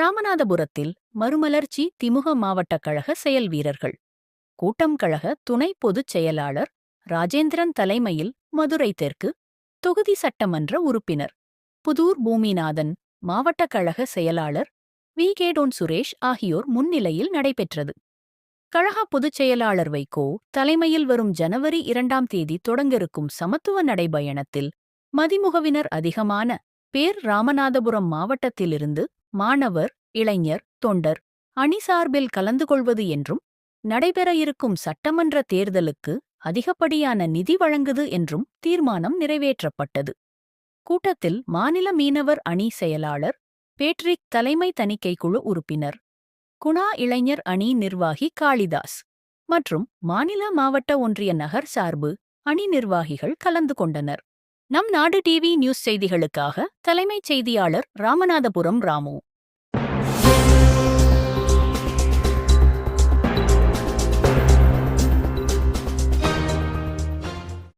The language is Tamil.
ராமநாதபுரத்தில் மறுமலர்ச்சி திமுக மாவட்ட கழக செயல் வீரர்கள். கூட்டம் கழக துணை பொதுச் செயலாளர் ராஜேந்திரன் தலைமையில் மதுரை தெற்கு தொகுதி சட்டமன்ற உறுப்பினர் புதூர் பூமிநாதன் மாவட்ட கழக செயலாளர் வி. கேடோன் சுரேஷ் ஆகியோர் முன்னிலையில் நடைபெற்றது. கழக பொதுச் செயலாளர் வைகோ தலைமையில் வரும் ஜனவரி இரண்டாம் தேதி தொடங்கிருக்கும் சமத்துவ நடைபயணத்தில் மதிமுகவினர் அதிகமான பேர் ராமநாதபுரம் மாவட்டத்திலிருந்து மாணவர் இளைஞர் தொண்டர் அணி சார்பில் கலந்து கொள்வது என்றும் நடைபெற இருக்கும் சட்டமன்ற தேர்தலுக்கு அதிகப்படியான நிதி வழங்குது என்றும் தீர்மானம் நிறைவேற்றப்பட்டது. கூட்டத்தில் மாநில மீனவர் அணி செயலாளர் பேட்ரிக் தலைமை தணிக்கை குழு உறுப்பினர் குணா இளைஞர் அணி நிர்வாகி காளிதாஸ் மற்றும் மாநில மாவட்ட ஒன்றிய நகர் சார்பு அணி நிர்வாகிகள் கலந்து கொண்டனர். நம் நாடு டிவி நியூஸ் செய்திகளுக்காக தலைமைச் செய்தியாளர் ராமநாதபுரம் ராமு.